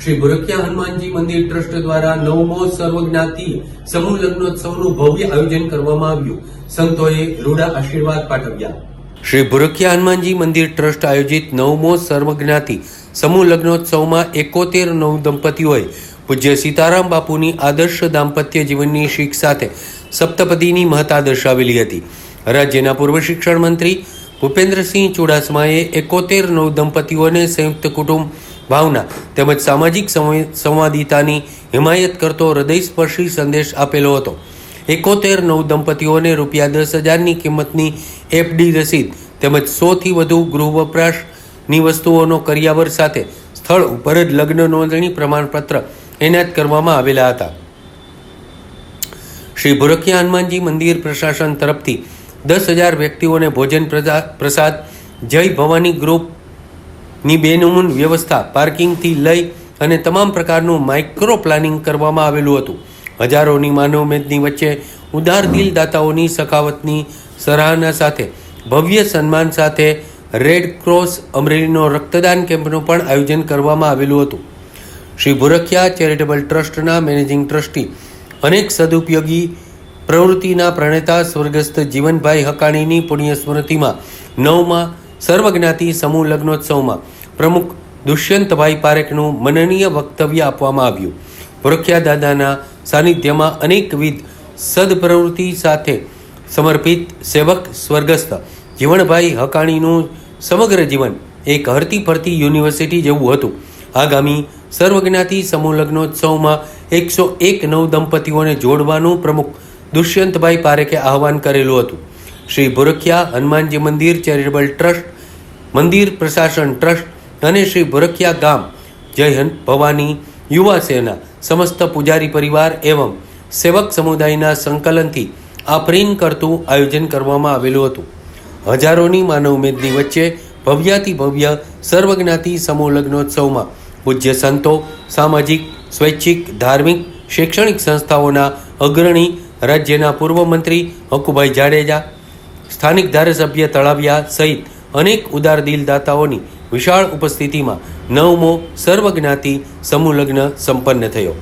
શ્રી ભુરકિયા હનુમાનજી મંદિર ટ્રસ્ટ દ્વારા નવમો સર્વજ્ઞાતિ સમૂહ લગ્નોત્સવનું ભવ્ય આયોજન કરવામાં આવ્યું. સંતોએ રૂડા આશીર્વાદ પાઠવ્યા. શ્રી ભુરખિયા હનુમાનજી મંદિર ટ્રસ્ટ આયોજિત નવમો સર્વજ્ઞાતિ સમૂહ લગ્નોત્સવમાં એકોતેર નવ દંપતીઓએ પૂજ્ય સીતારામ બાપુની આદર્શ દાંપત્ય જીવનની શીખ સાથે સપ્તપદીની મહત્તા દર્શાવેલી હતી. રાજ્યના પૂર્વ શિક્ષણ મંત્રી ભૂપેન્દ્રસિંહ ચુડાસમાએ એકોતેર નવ દંપતીઓને સંયુક્ત કુટુંબ ભાવના તેમજ સામાજિક સંવે- સંવાદિતાની હિમાયત કરતો હૃદયસ્પર્શી સંદેશ આપેલો હતો. એકોતેર નવ દંપતીઓને રૂપિયા દસ હજારની કિંમતની એફડી રસીદ તેમજ સોથી વધુ ગૃહ વપરાશની વસ્તુઓનો કરિયાવર સાથે સ્થળ ઉપર જ લગ્ન નોંધણી પ્રમાણપત્ર એનાયત કરવામાં આવેલા હતા. શ્રી ભુરખિયા હનુમાનજી મંદિર પ્રશાસન તરફથી દસ હજાર વ્યક્તિઓને ભોજન પ્રસાદ, જય ભવાની ગ્રુપની બેનમૂન વ્યવસ્થા પાર્કિંગથી લઈ અને તમામ પ્રકારનું માઇક્રો પ્લાનિંગ કરવામાં આવેલું હતું. હજારોની માનવ મેદની વચ્ચે ઉદાર દિલ દાતાઓની સખાવતની સરાહના સાથે, ભવ્ય સન્માન સાથે રેડ ક્રોસ અમરેલીનો રક્તદાન કેમ્પનું પણ આયોજન કરવામાં આવેલું હતું. શ્રી ભુરખિયા ચેરિટેબલ ટ્રસ્ટના મેનેજિંગ ટ્રસ્ટી, અનેક સદુપયોગી પ્રવૃત્તિના પ્રણેતા સ્વર્ગસ્થ જીવનભાઈ હકાણીની પુણ્ય સ્મૃતિમાં નવમાં સર્વજ્ઞાતિ સમૂહ લગ્નોત્સવમાં પ્રમુખ દુષ્યંતભાઈ પારેખનું મનનીય વક્તવ્ય આપવામાં આવ્યું. ભુરખિયા દાદાના સાનિધ્યમાં અનેકવિધ સદપ્રવૃત્તિ સાથે સમર્પિત સેવક સ્વર્ગસ્થ જીવણભાઈ હકાણીનું સમગ્ર જીવન એક હરતી ફરતી યુનિવર્સિટી જેવું હતું. આગામી સર્વજ્ઞાતિ સમૂહ લગ્નોત્સવમાં એકસો એક નવ દંપતીઓને જોડવાનું પ્રમુખ દુષ્યંતભાઈ પારેખે આહવાન કરેલું હતું. શ્રી ભુરખિયા હનુમાનજી મંદિર ચેરિટેબલ ટ્રસ્ટ, મંદિર પ્રશાસન ટ્રસ્ટ અને શ્રી ભુરખિયા ગામ. જય ભવાની યુવા સેના, સમસ્ત પૂજારી પરિવાર એવં સેવક સમુદાયના સંકલનથી આ પ્રેમ કરતું આયોજન કરવામાં આવેલું હતું. હજારોની માનવ ઉમેદની વચ્ચે ભવ્યાતિ ભવ્ય સર્વજ્ઞાતિ સમૂહ લગ્નોત્સવમાં પૂજ્ય સંતો, સામાજિક, સ્વૈચ્છિક, ધાર્મિક, શૈક્ષણિક સંસ્થાઓના અગ્રણી, રાજ્યના પૂર્વ મંત્રી હકુભાઈ જાડેજા, સ્થાનિક ધારાસભ્ય તળાવિયા સહિત અનેક ઉદાર દિલ દાતાઓની વિશાળ ઉપસ્થિતિમાં નવમો સર્વજ્ઞાતિ સમૂહ લગ્ન સંપન્ન થયો.